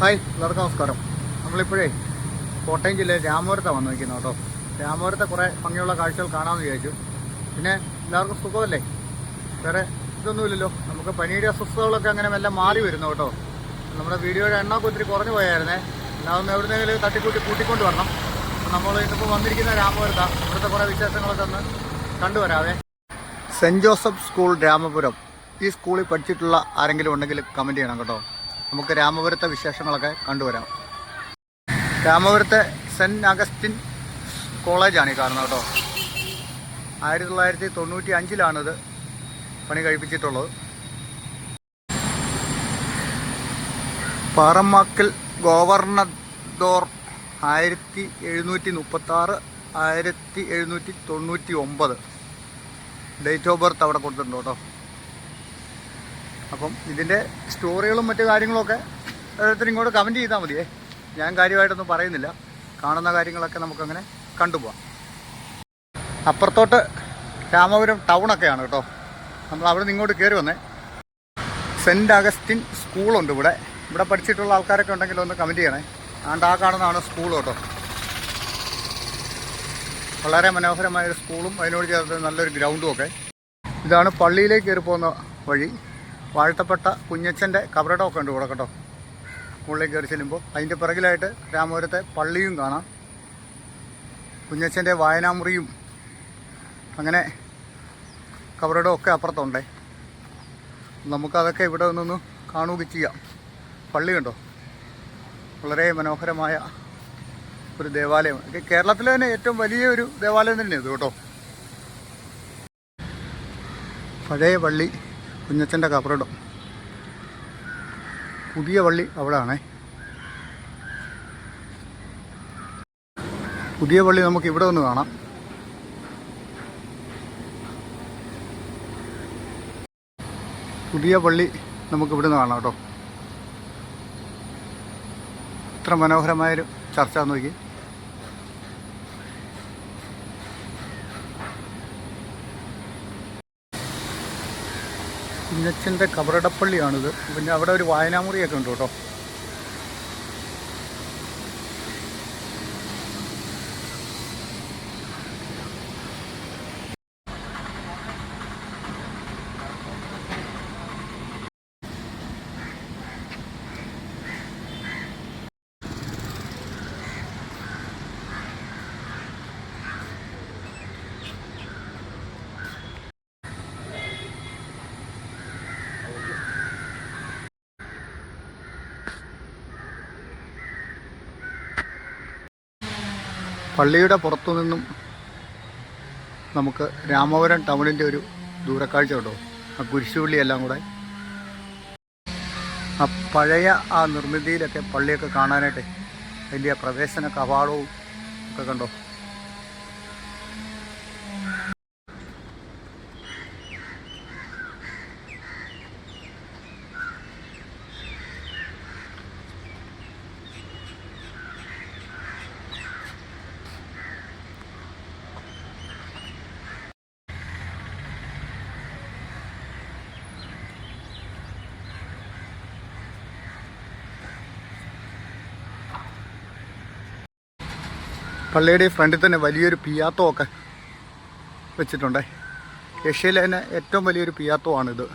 Hi എല്ലാവർക്കും നമസ്കാരം. നമ്മളിപ്പോഴേ കോട്ടയം ജില്ലയിൽ രാമപുരത്താണ് വന്നു നിൽക്കുന്നത് കേട്ടോ. രാമപുരത്തെ കുറേ ഭംഗിയുള്ള കാഴ്ചകൾ കാണാമെന്ന് വിചാരിച്ചു. പിന്നെ എല്ലാവർക്കും സുഖമല്ലേ? വേറെ ഇതൊന്നുമില്ലല്ലോ. നമുക്ക് പനിയുടെ അസ്വസ്ഥതകളൊക്കെ അങ്ങനെ എല്ലാം മാറി വരുന്നു കേട്ടോ. നമ്മുടെ വീഡിയോയുടെ എണ്ണമൊക്കെ ഒത്തിരി കുറഞ്ഞു പോയായിരുന്നേ. എല്ലാവരും എവിടുന്നെങ്കിലും തട്ടിക്കൂട്ടി കൂട്ടിക്കൊണ്ട് വരണം. നമ്മൾ ഇന്നിപ്പോൾ വന്നിരിക്കുന്ന രാമപുരത്താണ് ഇവിടുത്തെ കുറേ വിശേഷങ്ങളൊക്കെ ഒന്ന് കണ്ടുവരാവേ. Saint Joseph school Ramapuram. ഈ സ്കൂളിൽ പഠിച്ചിട്ടുള്ള ആരെങ്കിലും ഉണ്ടെങ്കിൽ കമന്റ് ചെയ്യണം കേട്ടോ. നമുക്ക് രാമപുരത്തെ വിശേഷങ്ങളൊക്കെ കണ്ടുവരാം. രാമപുരത്തെ സെന്റ് അഗസ്റ്റിൻ കോളേജാണ് ഈ കാണുന്നത് കേട്ടോ. ആയിരത്തി തൊള്ളായിരത്തി തൊണ്ണൂറ്റി അഞ്ചിലാണിത് പണി കഴിപ്പിച്ചിട്ടുള്ളത്. പാറമ്മാക്കൽ ഗവർണദോർ ആയിരത്തി എഴുന്നൂറ്റി മുപ്പത്തി ആറ് ആയിരത്തി എഴുന്നൂറ്റി തൊണ്ണൂറ്റി ഒമ്പത് ഡേറ്റ് ഓഫ് ബർത്ത് അവിടെ കൊടുത്തിട്ടുണ്ട് കേട്ടോ. അപ്പം ഇതിന്റെ സ്റ്റോറികളും മറ്റു കാര്യങ്ങളൊക്കെ ഓരോരുത്തരും ഇങ്ങോട്ട് കമന്റ് ചെയ്താൽ മതിയേ. ഞാൻ കാര്യമായിട്ടൊന്നും പറയുന്നില്ല. കാണുന്ന കാര്യങ്ങളൊക്കെ നമുക്കങ്ങനെ കണ്ടുപോകാം അപ്പുറത്തോട്ട് രാമപുരം ടൗണൊക്കെയാണ് കേട്ടോ. നമ്മൾ അവിടെ നിന്ന് ഇങ്ങോട്ട് കയറി വന്നേ. സെന്റ് അഗസ്റ്റിൻ സ്കൂളുണ്ട് ഇവിടെ. ഇവിടെ പഠിച്ചിട്ടുള്ള ആൾക്കാരൊക്കെ ഉണ്ടെങ്കിൽ ഒന്ന് കമന്റ് ചെയ്യണേ. ആണ്ട് ആ കാണുന്നതാണ് സ്കൂൾ കേട്ടോ. വളരെ മനോഹരമായൊരു സ്കൂളും അതിനോട് ചേർത്ത് നല്ലൊരു ഗ്രൗണ്ടും ഒക്കെ. ഇതാണ് പള്ളിയിലേക്ക് കയറി പോകുന്ന വഴി. വാഴ്ത്തപ്പെട്ട കുഞ്ഞച്ചന്റെ ഒക്കെ ഉണ്ട് ഇവിടെ കേട്ടോ. മുകളിലേക്ക് കയറി ചെല്ലുമ്പോൾ അതിന്റെ പിറകിലായിട്ട് രാമപുരത്തെ പള്ളിയും കാണാം. കുഞ്ഞച്ചന്റെ വായനാമുറിയും അങ്ങനെ കബറടമൊക്കെ അപ്പുറത്തുണ്ടേ. നമുക്കതൊക്കെ ഇവിടെ നിന്നൊന്ന് കാണുക ചെയ്യാം. പള്ളി കണ്ടോ? വളരെ മനോഹരമായ ഒരു ദേവാലയം. കേരളത്തിലെ തന്നെ ഏറ്റവും വലിയ ഒരു ദേവാലയം തന്നെയാണ് ഇത് കേട്ടോ. പഴയ പള്ളി. കുഞ്ഞച്ചന്റെ കബറിടം. പുതിയ പള്ളി അവിടെ പുതിയ പള്ളി നമുക്ക് ഇവിടെ ഒന്ന് കാണാം. പുതിയ പള്ളി നമുക്ക് ഇവിടെ നിന്ന് കാണാം കേട്ടോ. ഇത്ര മനോഹരമായൊരു ചർച്ച നോക്കി. കുഞ്ഞച്ചന്റെ കബറടപ്പള്ളിയാണിത്. പിന്നെ അവിടെ ഒരു വായനാമുറിയൊക്കെ ഉണ്ട് കേട്ടോ. പള്ളിയുടെ പുറത്തു നിന്നും നമുക്ക് രാമപുരം ടൗണിന്റെ ഒരു ദൂരക്കാഴ്ച കേട്ടോ ആ കുരിശുപള്ളി എല്ലാം കൂടെ. ആ പഴയ ആ നിർമ്മിതിയിലൊക്കെ പള്ളിയൊക്കെ കാണാനായിട്ട് വലിയ പ്രവേശന കവാടവും ഒക്കെ കണ്ടോ. പള്ളിയുടെ ഫ്രണ്ടിൽ തന്നെ വലിയൊരു പിയാത്തോ ഒക്കെ വെച്ചിട്ടുണ്ട്. ഏഷ്യയിലെ തന്നെ ഏറ്റവും വലിയൊരു പിയാത്തോ ആണിത്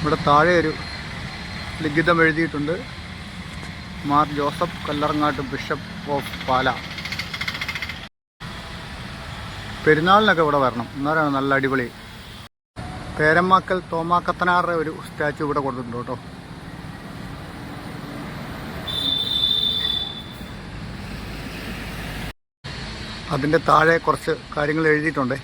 ഇവിടെ താഴെ ഒരു ലിഖിതം എഴുതിയിട്ടുണ്ട്. Mar Joseph Kallarangatt bishop of Pala. പെരുന്നാളിനൊക്കെ ഇവിടെ വരണം. എന്നാലാണ് നല്ല അടിപൊളി. പേരമ്മാക്കൽ തോമാക്കത്തനാറുടെ ഒരു സ്റ്റാച്ചു ഇവിടെ കൊടുത്തിട്ടുണ്ട് കേട്ടോ. അതിന്റെ താഴെ കുറച്ച് കാര്യങ്ങൾ എഴുതിയിട്ടുണ്ട്.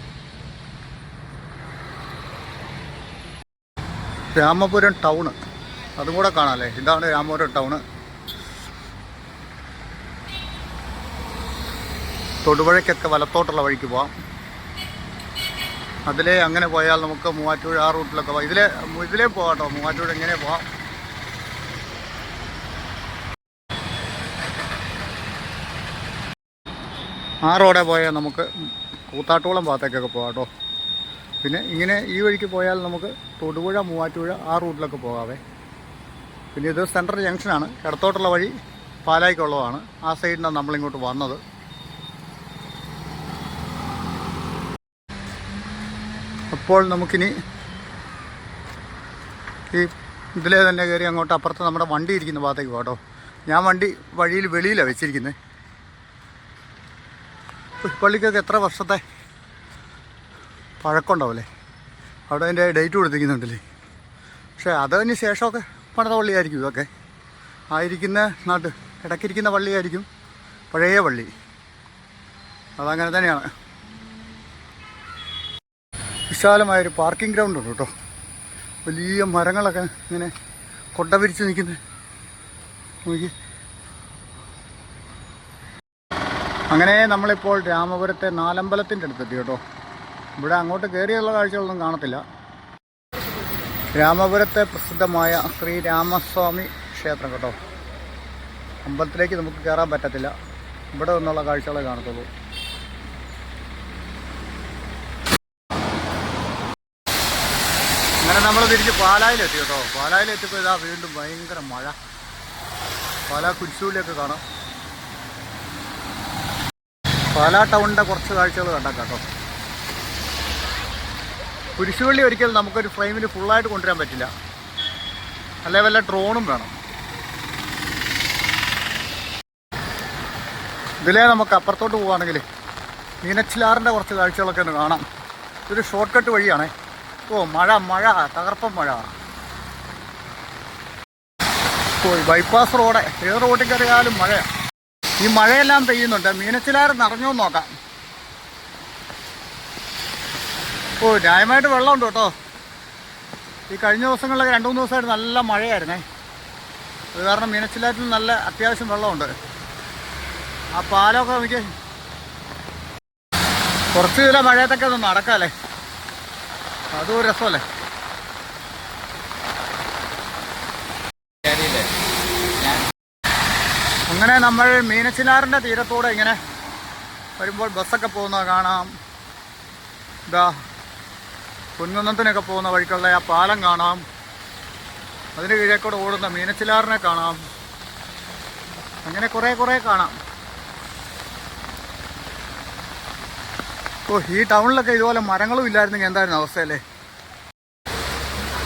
രാമപുരം ടൗണ്. അതും കൂടെ കാണാമല്ലേ ഇതാണ് രാമപുരം ടൗണ്. തൊടുപുഴയ്ക്കൊക്കെ വലത്തോട്ടുള്ള വഴിക്ക് പോവാം. അതിലേ അങ്ങനെ പോയാൽ നമുക്ക് മൂവാറ്റുപുഴ ആ റൂട്ടിലൊക്കെ പോവാം. ഇതിലെ ഇതിലേ പോകാം കേട്ടോ. മൂവാറ്റുപുഴ എങ്ങനെ പോവാം. ആ റോഡെ പോയാൽ നമുക്ക് കൂത്താട്ടോളം ഭാഗത്തേക്കൊക്കെ പോകാം കേട്ടോ. പിന്നെ ഇങ്ങനെ ഈ വഴിക്ക് പോയാൽ നമുക്ക് തൊടുപുഴ മൂവാറ്റുപുഴ ആ റൂട്ടിലൊക്കെ പോകാവേ. പിന്നെ ഇത് സെൻട്രൽ ജംഗ്ഷനാണ്. ഇടത്തോട്ടുള്ള വഴി പാലായിക്കുള്ളതാണ്. ആ സൈഡിനാണ് നമ്മളിങ്ങോട്ട് വന്നത്. അപ്പോൾ നമുക്കിനി ഈ ഇതിലേ തന്നെ കയറി അങ്ങോട്ട് അപ്പുറത്ത് നമ്മുടെ വണ്ടി ഇരിക്കുന്ന ഭാഗത്തേക്ക് പോകട്ടോ ഞാൻ വണ്ടി വഴിയിൽ വെളിയിലാണ് വെച്ചിരിക്കുന്നത് പള്ളിക്കൊക്കെ എത്ര വർഷത്തെ പഴക്കമുണ്ടാവില്ലേ അവിടെ അതിന്റെ ഡേറ്റ് കൊടുത്തിരിക്കുന്നുണ്ടല്ലേ? പക്ഷേ അതിന് ശേഷമൊക്കെ പണിത പള്ളിയായിരിക്കും ഇതൊക്കെ. ആയിരിക്കുന്ന നാട്ട് ഇടയ്ക്കിരിക്കുന്ന പള്ളിയായിരിക്കും പഴയ പള്ളി. അതങ്ങനെ തന്നെയാണ്. വിശാലമായൊരു പാർക്കിംഗ് ഗ്രൗണ്ട് ഉണ്ട് കേട്ടോ. വലിയ മരങ്ങളൊക്കെ ഇങ്ങനെ കൊട്ട പിരിച്ച് നിൽക്കുന്നത് നോക്കി അങ്ങനെ നമ്മളിപ്പോൾ രാമപുരത്തെ നാലമ്പലത്തിന്റെ അടുത്തെത്തി കേട്ടോ. ഇവിടെ അങ്ങോട്ട് കയറിയുള്ള കാഴ്ചകളൊന്നും കാണത്തില്ല. രാമപുരത്തെ പ്രസിദ്ധമായ ശ്രീരാമസ്വാമി ക്ഷേത്രം കേട്ടോ. അമ്പലത്തിലേക്ക് നമുക്ക് കയറാൻ പറ്റത്തില്ല. ഇവിടെ നിന്നുള്ള കാഴ്ചകളെ കാണത്തുള്ളൂ. അങ്ങനെ നമ്മൾ തിരിച്ച് പാലായിലെത്തി കേട്ടോ. പാലായിലെത്തിയപ്പോൾ ഇതാ വീണ്ടും ഭയങ്കര മഴ. പാലാ കുരിശൂലിയൊക്കെ കാണാം. പാലാ ടൗണിന്റെ കുറച്ച് കാഴ്ചകൾ കണ്ടാൽ കേട്ടോ. കുരിശുവള്ളി ഒരിക്കലും നമുക്കൊരു ഫ്രെയിമിൽ ഫുള്ളായിട്ട് കൊണ്ടുവരാൻ പറ്റില്ല. അല്ലെ വല്ല ഡ്രോണും വേണം. ഇതിലേ നമുക്ക് അപ്പുറത്തോട്ട് പോവുകയാണെങ്കിൽ മീനച്ചിലാറിന്റെ കുറച്ച് കാഴ്ചകളൊക്കെ ഒന്ന് കാണാം. ഇതൊരു ഷോർട്ട് കട്ട് വഴിയാണേ. ഓ മഴ മഴ തകർപ്പം മഴ. ഓ ബൈപ്പാസ് റോഡ് ഏത് റോഡിൽ കയറിയാലും മഴയാണ് ഈ മഴയെല്ലാം പെയ്യുന്നുണ്ട്. മീനച്ചിലാർ നിറഞ്ഞോ നോക്കാം. ഓ ന്യായമായിട്ട് വെള്ളമുണ്ട് കേട്ടോ. ഈ കഴിഞ്ഞ ദിവസങ്ങളിലൊക്കെ രണ്ട് മൂന്ന് ദിവസമായിട്ട് നല്ല മഴയായിരുന്നേ. അത് കാരണം മീനച്ചിലാറ്റിൽ നല്ല അത്യാവശ്യം വെള്ളമുണ്ട്. ആ പാലമൊക്കെ നമുക്ക് കുറച്ച് ചില മഴയത്തൊക്കെ ഒന്ന് നടക്കാല്ലേ? അതും ഒരു രസമല്ലേ? അങ്ങനെ നമ്മൾ മീനച്ചിനാറിന്റെ തീരത്തൂടെ ഇങ്ങനെ വരുമ്പോൾ ബസ്സൊക്കെ പോകുന്നത് കാണാം. ഇതാ കുന്നത്തിനൊക്കെ പോകുന്ന വഴിക്കുള്ള ആ പാലം കാണാം. അതിന് കീഴേക്കൂടെ ഓടുന്ന മീനച്ചിലാറിനെ കാണാം. അങ്ങനെ കുറേ കുറേ കാണാം. ഓ ഈ ടൗണിലൊക്കെ ഇതുപോലെ മരങ്ങളും ഇല്ലായിരുന്നെങ്കിൽ എന്തായിരുന്നു അവസ്ഥയല്ലേ?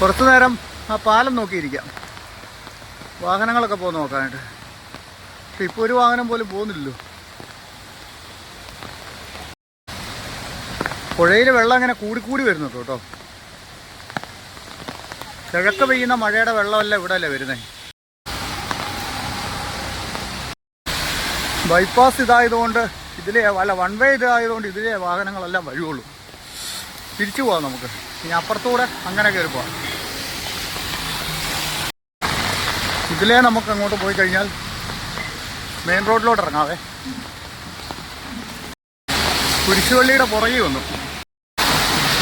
കുറച്ചു നേരം ആ പാലം നോക്കിയിരിക്കാം. വാഹനങ്ങളൊക്കെ പോകുന്ന നോക്കാനായിട്ട്. ഇപ്പോൾ ഒരു വാഹനം പോലും പോകുന്നില്ലല്ലോ. പുഴയിൽ വെള്ളം അങ്ങനെ കൂടിക്കൂടി വരുന്നുണ്ട് കേട്ടോ. കിഴക്ക് പെയ്യുന്ന മഴയുടെ വെള്ളമല്ല ഇവിടെ അല്ലേ വരുന്നേ. ബൈപ്പാസ് ഇതായതുകൊണ്ട് ഇതിലേ അല്ല വൺ വേ ഇതായതുകൊണ്ട് ഇതിലേ വാഹനങ്ങളെല്ലാം വഴിയുള്ളൂ തിരിച്ചു പോവാം നമുക്ക്. ഇനി അപ്പുറത്തൂടെ അങ്ങനെ കയറി പോവാം. ഇതിലേ നമുക്ക് അങ്ങോട്ട് പോയി കഴിഞ്ഞാൽ മെയിൻ റോഡിലോട്ട് ഇറങ്ങാവേ. കുരിശുവള്ളിയുടെ പുറകെ വന്നു.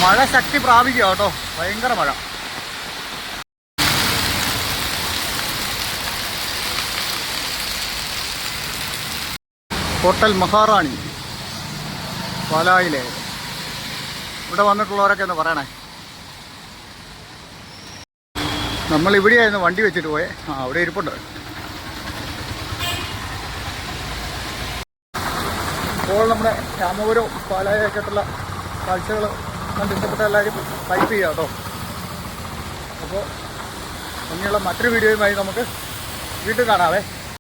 മഴ ശക്തി പ്രാപിക്കുക കേട്ടോ. ഭയങ്കര മഴ. ഹോട്ടൽ മഹാറാണി. പാലായിലെ. ഇവിടെ വന്നിട്ടുള്ളവരൊക്കെ ഒന്ന് പറയണേ. നമ്മൾ ഇവിടെയായിരുന്നു വണ്ടി വെച്ചിട്ട് പോയേ. ആ അവിടെ ഇരിപ്പുണ്ട്. ഇപ്പോൾ നമ്മുടെ രാമപുരം പാലായൊക്കെയായിട്ടുള്ള കാഴ്ചകൾ കണ്ട് ഇഷ്ടപ്പെട്ട എല്ലാവരും ടൈപ്പ് ചെയ്യാം കേട്ടോ. അപ്പോൾ ഇനിയുള്ള മറ്റൊരു വീഡിയോയുമായി നമുക്ക് വീണ്ടും കാണാവേ.